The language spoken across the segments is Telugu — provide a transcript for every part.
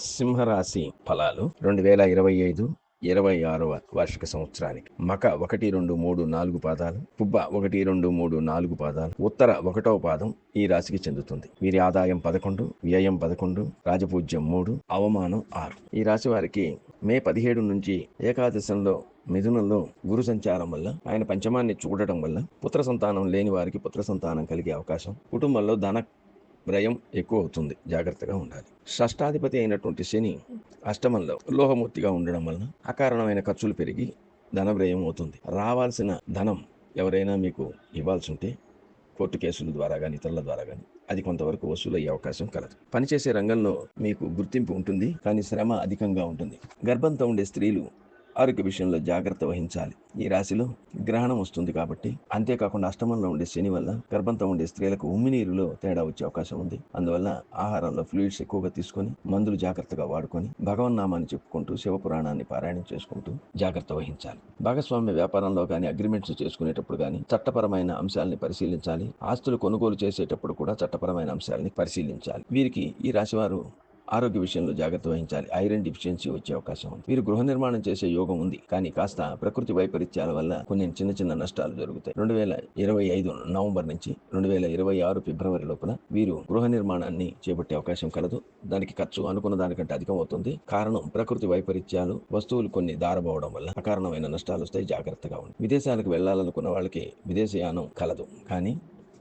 సింహరాశి ఫలాలు రెండు వేల ఇరవై ఐదు ఇరవై ఆరవ వార్షిక సంవత్సరానికి. మక ఒకటి రెండు మూడు నాలుగు పాదాలు పుబ్బ ఒకటి రెండు మూడు నాలుగు పాదాలు ఉత్తర ఒకటవ పాదం ఈ రాశికి చెందుతుంది. వీరి ఆదాయం పదకొండు వ్యయం పదకొండు రాజపూజ్యం మూడు అవమానం ఆరు. ఈ రాశి వారికి మే పదిహేడు నుంచి ఏకాదశంలో మిథునంలో గురు సంచారం వల్ల ఆయన పంచమాన్ని చూడటం వల్ల పుత్ర సంతానం లేని వారికి పుత్ర సంతానం కలిగే అవకాశం కుటుంబంలో ధన వ్యయం ఎక్కువ అవుతుంది జాగ్రత్తగా ఉండాలి. షష్టాధిపతి అయినటువంటి శని అష్టమంలో లోహమూర్తిగా ఉండడం వలన అకారణమైన ఖర్చులు పెరిగి ధన వ్యయం అవుతుంది. రావాల్సిన ధనం ఎవరైనా మీకు ఇవ్వాల్సి ఉంటే కోర్టు కేసుల ద్వారా కానీ ఇతరుల ద్వారా కానీ అది కొంతవరకు వసూలు అయ్యే అవకాశం కలదు. పనిచేసే రంగంలో మీకు గుర్తింపు ఉంటుంది కానీ శ్రమ అధికంగా ఉంటుంది. గర్భంతో ఉండే స్త్రీలు ఆరోగ్య విషయంలో జాగ్రత్త వహించాలి. ఈ రాశిలో గ్రహణం వస్తుంది కాబట్టి అంతేకాకుండా అష్టమంలో ఉండే శని వల్ల గర్భంతో ఉండే స్త్రీలకు ఉమ్మినీరులో తేడా వచ్చే అవకాశం ఉంది. అందువల్ల ఆహారంలో ఫ్లూయిడ్స్ ఎక్కువగా తీసుకొని మందులు జాగ్రత్తగా వాడుకొని భగవన్నామాన్ని చెప్పుకుంటూ శివపురాణాన్ని పారాయణం చేసుకుంటూ జాగ్రత్త వహించాలి. భాగస్వామ్య వ్యాపారంలో కానీ అగ్రిమెంట్స్ చేసుకునేటప్పుడు కానీ చట్టపరమైన అంశాలని పరిశీలించాలి. ఆస్తులు కొనుగోలు చేసేటప్పుడు కూడా చట్టపరమైన అంశాలని పరిశీలించాలి. వీరికి ఈ రాశివారు ఆరోగ్య విషయంలో జాగ్రత్త వహించాలి. ఐరన్ డిఫిషియన్సీ వచ్చే అవకాశం ఉంది. వీరు గృహ నిర్మాణం చేసే యోగం ఉంది. కానీ కాస్త ప్రకృతి వైపరీత్యాల వల్ల కొన్ని చిన్న చిన్న నష్టాలు జరుగుతాయి. రెండు వేల ఇరవై ఐదు నవంబర్ నుంచి రెండు వేల ఇరవై ఆరు ఫిబ్రవరి లోపల వీరు గృహ నిర్మాణాన్ని చేపట్టే అవకాశం కలదు. దానికి ఖర్చు అనుకున్న దానికంటే అధికం అవుతుంది. కారణం ప్రకృతి వైపరీత్యాలు వస్తువులు కొన్ని దారబోవడం వల్ల అకారణమైన నష్టాలు వస్తాయి. జాగ్రత్తగా ఉంది విదేశాలకు వెళ్ళాలనుకున్న వాళ్ళకి విదేశయానం కలదు. కానీ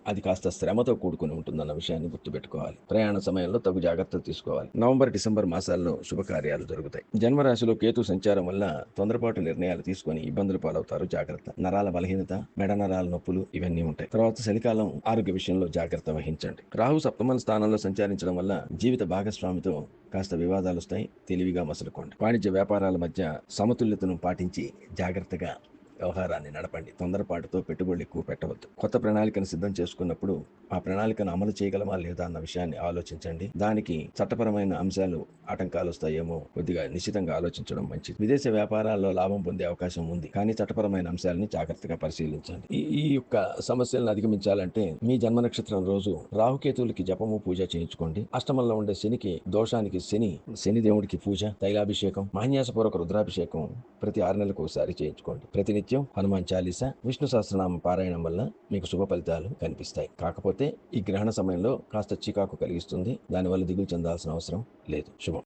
అది కాస్త శ్రమతో కూడుకుని ఉంటుందన్న విషయాన్ని గుర్తుపెట్టుకోవాలి. ప్రయాణ సమయంలో తగు జాగ్రత్తలు తీసుకోవాలి. నవంబర్ డిసెంబర్ మాసాల్లో శుభకార్యాలు జరుగుతాయి. జన్మరాశిలో కేతు సంచారం వల్ల తొందరపాటు నిర్ణయాలు తీసుకొని ఇబ్బందులు పాలవుతారు. జాగ్రత్త. నరాల బలహీనత మెడ నరాల నొప్పులు ఇవన్నీ ఉంటాయి. తర్వాత చలికాలం ఆరోగ్య విషయంలో జాగ్రత్త వహించండి. రాహు సప్తమ స్థానంలో సంచరించడం వల్ల జీవిత భాగస్వామితో కాస్త వివాదాలు వస్తాయి. తెలివిగా మసలుకోండి. వాణిజ్య వ్యాపారాల మధ్య సమతుల్యతను పాటించి జాగ్రత్తగా వ్యవహారాన్ని నడపండి. తొందరపాటుతో పెట్టుబడులు ఎక్కువ పెట్టవద్దు. కొత్త ప్రణాళికను సిద్ధం చేసుకున్నప్పుడు ఆ ప్రణాళికను అమలు చేయగలమా లేదా అన్న విషయాన్ని ఆలోచించండి. దానికి చట్టపరమైన అంశాలు ఆటంకాలు వస్తాయేమో కొద్దిగా నిశ్చితంగా ఆలోచించడం మంచిది. విదేశ వ్యాపారాల్లో లాభం పొందే అవకాశం ఉంది. కానీ చట్టపరమైన అంశాలని జాగ్రత్తగా పరిశీలించండి. ఈ యొక్క సమస్యలను అధిగమించాలంటే మీ జన్మ నక్షత్రం రోజు రాహుకేతువులకి జపము పూజ చేయించుకోండి. అష్టమంలో ఉండే శనికి దోషానికి శని శని దేవుడికి పూజ తైలాభిషేకం మాన్యాసపూర్వక రుద్రాభిషేకం ప్రతి ఆరు నెలలకు ఒకసారి చేయించుకోండి. ప్రతినిత్యం హనుమాన్ చాలీసా విష్ణు సహస్రనామ పారాయణం వల్ల మీకు శుభ ఫలితాలు కనిపిస్తాయి. కాకపోతే ఈ గ్రహణ సమయంలో కాస్త చికాకు కలిగిస్తుంది. దానివల్ల దిగులు చెందాల్సిన అవసరం లేదు. శుభం.